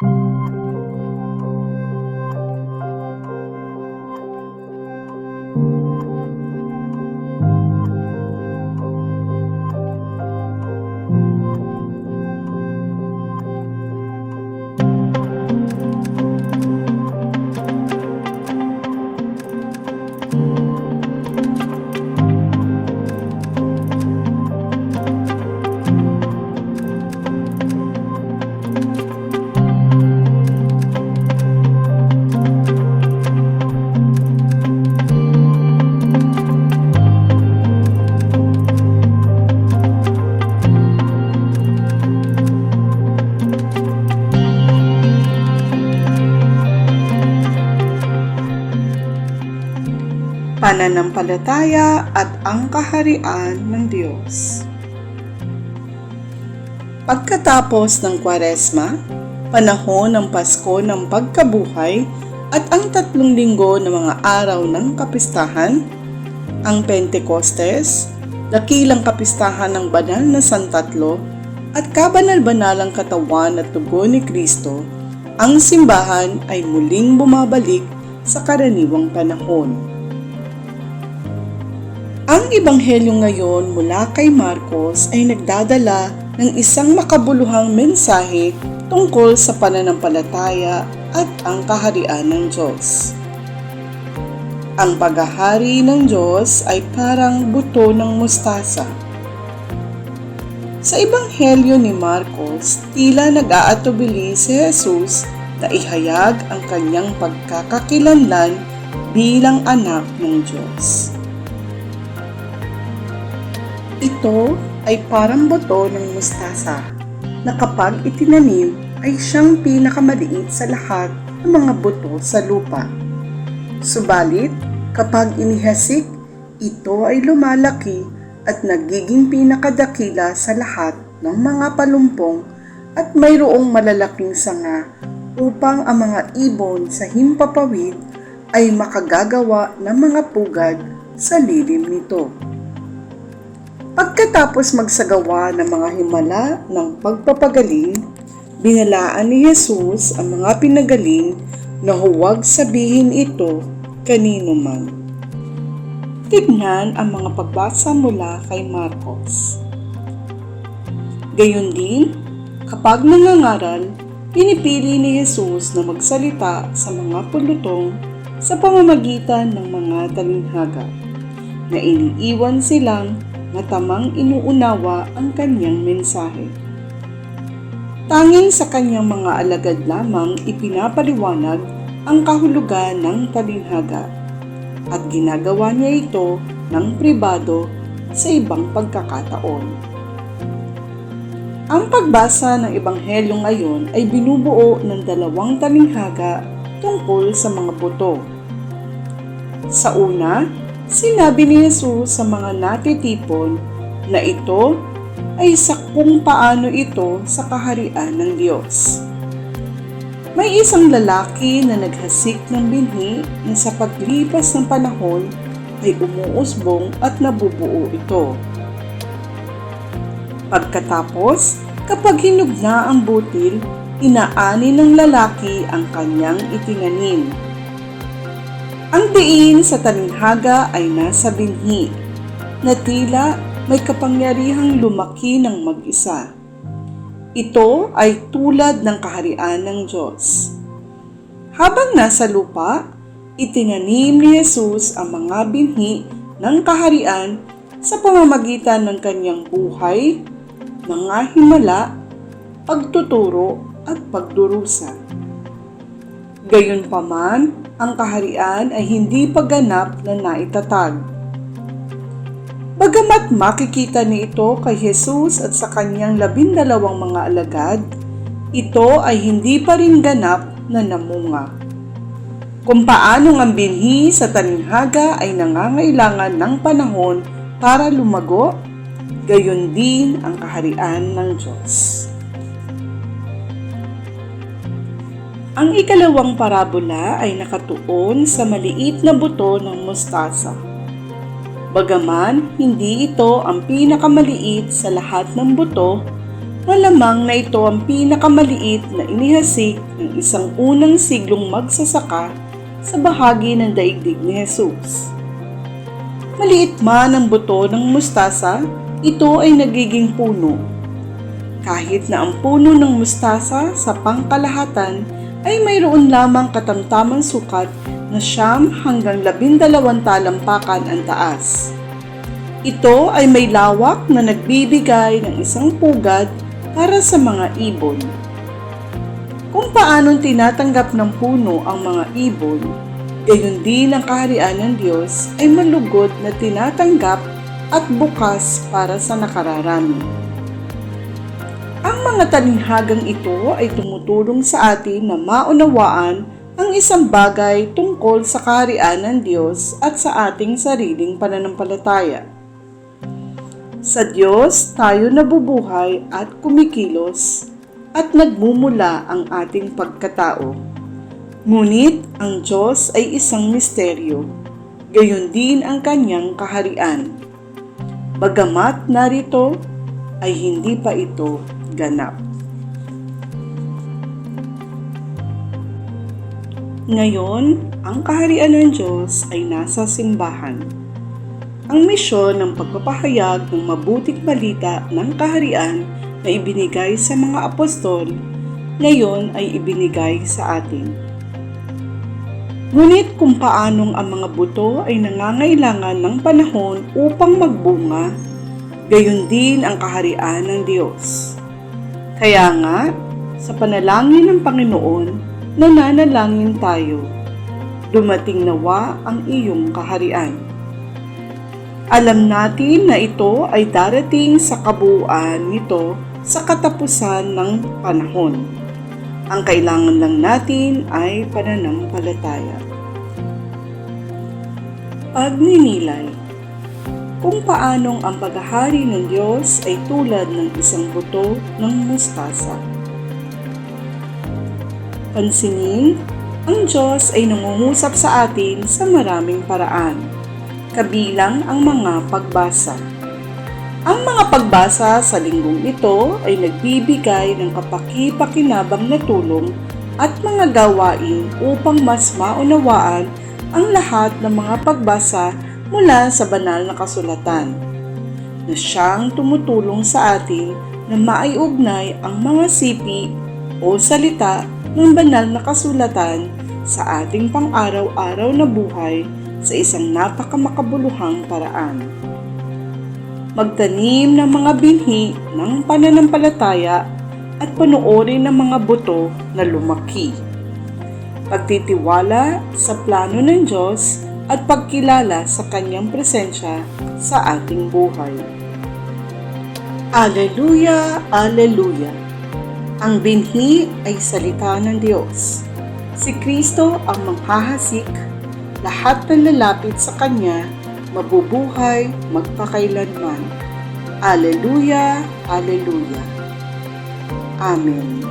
you pananampalataya at ang kaharian ng Diyos. Pagkatapos ng Kwaresma, panahon ng Pasko ng Pagkabuhay at ang tatlong linggo ng mga araw ng kapistahan, ang Pentecostes, dakilang kapistahan ng banal na Santatlo, at kabanal-banalang katawan at tugo ni Kristo, ang simbahan ay muling bumabalik sa karaniwang panahon. Ang ebanghelyo ngayon mula kay Marcos ay nagdadala ng isang makabuluhang mensahe tungkol sa pananampalataya at ang kaharian ng Diyos. Ang paghahari ng Diyos ay parang buto ng mustasa. Sa ebanghelyo ni Marcos, tila nag-aatubili si Jesus na ihayag ang kanyang pagkakakilanlan bilang anak ng Diyos. Ito ay parang buto ng mustasa na kapag itinanim ay siyang pinakamaliit sa lahat ng mga buto sa lupa. Subalit, kapag inihasik, ito ay lumalaki at nagiging pinakadakila sa lahat ng mga palumpong at mayroong malalaking sanga upang ang mga ibon sa himpapawid ay makagagawa ng mga pugad sa lilim nito. Pagkatapos magsagawa ng mga himala ng pagpapagaling, binalaan ni Jesus ang mga pinagaling na huwag sabihin ito kanino man. Tignan ang mga pagbasa mula kay Marcos. Gayon din, kapag nangangaral, pinipili ni Jesus na magsalita sa mga pulutong sa pamamagitan ng mga talinhaga na iniiwan silang na tamang inuunawa ang kanyang mensahe. Tanging sa kanyang mga alagad lamang ipinapaliwanag ang kahulugan ng talinhaga at ginagawa niya ito ng pribado sa ibang pagkakataon. Ang pagbasa ng Ebanghelyo ngayon ay binubuo ng dalawang talinghaga tungkol sa mga buto. Sa una, Sinabi ni Jesus sa mga natitipon na ito ay sa kung paano ito sa kaharian ng Diyos. May isang lalaki na naghasik ng binhi na sa paglipas ng panahon ay umuusbong at nabubuo ito. Pagkatapos, kapag hinog na ang butil, inaani ng lalaki ang kanyang itinanim ang diin sa talinghaga ay nasa binhi, na tila may kapangyarihang lumaki ng mag-isa. Ito ay tulad ng kaharian ng Diyos. Habang nasa lupa, itinanim ni Jesus ang mga binhi ng kaharian sa pamamagitan ng kanyang buhay, mga himala, pagtuturo at pagdurusa. Gayunpaman, ang kaharian ay hindi paganap na naitatag. Bagamat makikita ni ito kay Jesus at sa kanyang labindalawang mga alagad, ito ay hindi pa rin ganap na namunga. Kung paanong ang binhi sa taninhaga ay nangangailangan ng panahon para lumago, gayon din ang kaharian ng Diyos. Ang ikalawang parabola ay nakatuon sa maliit na buto ng mustasa. Bagaman hindi ito ang pinakamaliit sa lahat ng buto, Malamang na ito ang pinakamaliit na inihasik ng isang unang siglong magsasaka sa bahagi ng daigdig ni Jesus. Maliit man ang buto ng mustasa, ito ay nagiging puno. Kahit na ang puno ng mustasa sa pangkalahatan ay mayroon lamang katamtamang sukat na siyam hanggang labindalawang talampakan ang taas. Ito ay may lawak na nagbibigay ng isang pugad para sa mga ibon. Kung paanong tinatanggap ng puno ang mga ibon, gayon din ang kaharian ng Diyos ay malugod na tinatanggap at bukas para sa nakararami. Ang mga talinghagang ito ay tumutulong sa atin na maunawaan ang isang bagay tungkol sa kaharian ng Diyos at sa ating sariling pananampalataya. Sa Diyos tayo nabubuhay at kumikilos at nagmumula ang ating pagkatao. Ngunit ang Diyos ay isang misteryo, gayon din ang kanyang kaharian. Bagamat narito, ay hindi pa ito ganap. Ngayon, ang kaharian ng Diyos ay nasa simbahan. Ang misyon ng pagpapahayag ng mabuting balita ng kaharian na ibinigay sa mga apostol, ngayon ay ibinigay sa atin. Ngunit kung paanong ang mga buto ay nangangailangan ng panahon upang magbunga, gayon din ang kaharian ng Diyos. Kaya nga, sa panalangin ng Panginoon, nananalangin tayo. Dumating nawa ang iyong kaharian. Alam natin na ito ay darating sa kabuuan nito sa katapusan ng panahon. Ang kailangan lang natin ay pananampalataya. Pagninilay Kung paanong ang paghahari ng Diyos ay tulad ng isang buto ng mustasa. Pansinin, ang Diyos ay nangungusap sa atin sa maraming paraan, kabilang ang mga pagbasa. Ang mga pagbasa sa linggong ito ay nagbibigay ng kapaki-pakinabang na tulong at mga gawain upang mas maunawaan ang lahat ng mga pagbasa mula sa banal na kasulatan na siyang tumutulong sa atin na maiugnay ang mga sipi o salita ng banal na kasulatan sa ating pang-araw-araw na buhay sa isang napakamakabuluhang paraan. Magtanim ng mga binhi ng pananampalataya at panoorin ng mga buto na lumaki. Pagtitiwala sa plano ng Diyos at pagkilala sa Kanyang presensya sa ating buhay. Aleluya, Aleluya! Ang binhi ay salita ng Diyos. Si Kristo ang manghahasik, lahat ng lalapit sa Kanya mabubuhay magpakailanman. Aleluya, Aleluya. Amen.